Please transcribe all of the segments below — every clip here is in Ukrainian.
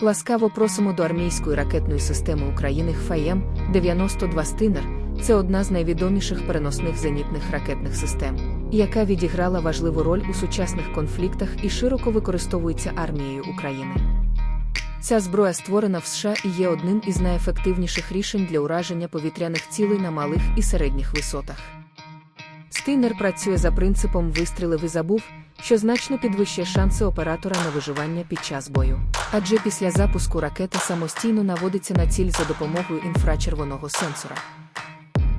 Ласкаво просимо до армійської ракетної системи України ХФАЄМ-92 Стинер. Це одна з найвідоміших переносних зенітних ракетних систем, яка відіграла важливу роль у сучасних конфліктах і широко використовується армією України. Ця зброя створена в США і є одним із найефективніших рішень для ураження повітряних цілей на малих і середніх висотах. Стинер працює за принципом вистрілив і забув, що значно підвищує шанси оператора на виживання під час бою. Адже після запуску ракета самостійно наводиться на ціль за допомогою інфрачервоного сенсора.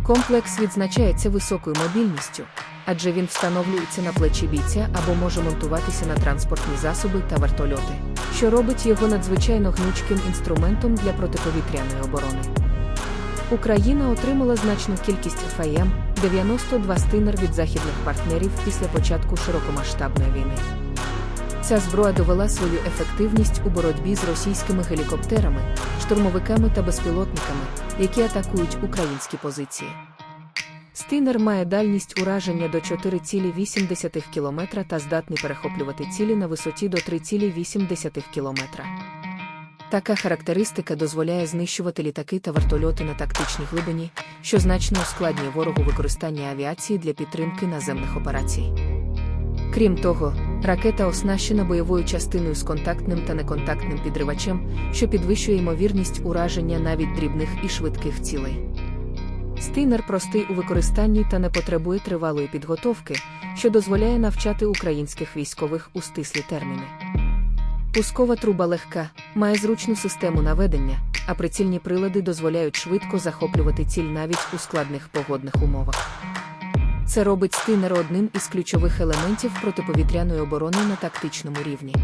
Комплекс відзначається високою мобільністю, адже він встановлюється на плечі бійця або може монтуватися на транспортні засоби та вертольоти, що робить його надзвичайно гнучким інструментом для протиповітряної оборони. Україна отримала значну кількість ФАЄМ 92 стинер від західних партнерів після початку широкомасштабної війни. Ця зброя довела свою ефективність у боротьбі з російськими гелікоптерами, штурмовиками та безпілотниками, які атакують українські позиції. Стинер має дальність ураження до 4,8 км та здатний перехоплювати цілі на висоті до 3,8 км. Така характеристика дозволяє знищувати літаки та вертольоти на тактичній глибині, що значно ускладнює ворогу використання авіації для підтримки наземних операцій. Крім того, ракета оснащена бойовою частиною з контактним та неконтактним підривачем, що підвищує ймовірність ураження навіть дрібних і швидких цілей. Стинер простий у використанні та не потребує тривалої підготовки, що дозволяє навчати українських військових у стислі терміни. Пускова труба легка, має зручну систему наведення, а прицільні прилади дозволяють швидко захоплювати ціль навіть у складних погодних умовах. Це робить стинер одним із ключових елементів протиповітряної оборони на тактичному рівні.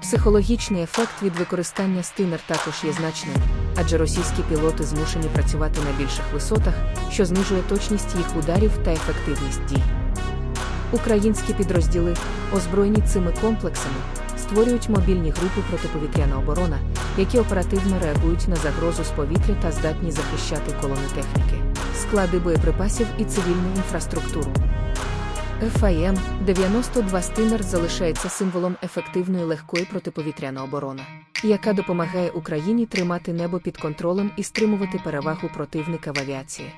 Психологічний ефект від використання стинер також є значним, адже російські пілоти змушені працювати на більших висотах, що знижує точність їх ударів та ефективність дій. Українські підрозділи, озброєні цими комплексами, створюють мобільні групи протиповітряна оборона, які оперативно реагують на загрозу з повітря та здатні захищати колони техніки, склади боєприпасів і цивільну інфраструктуру. ФАЄМ 92 стинер залишається символом ефективної легкої протиповітряної оборони, яка допомагає Україні тримати небо під контролем і стримувати перевагу противника в авіації.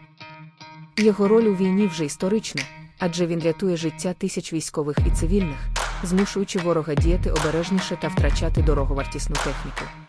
Його роль у війні вже історична, адже він рятує життя тисяч військових і цивільних, змушуючи ворога діяти обережніше та втрачати дороговартісну техніку.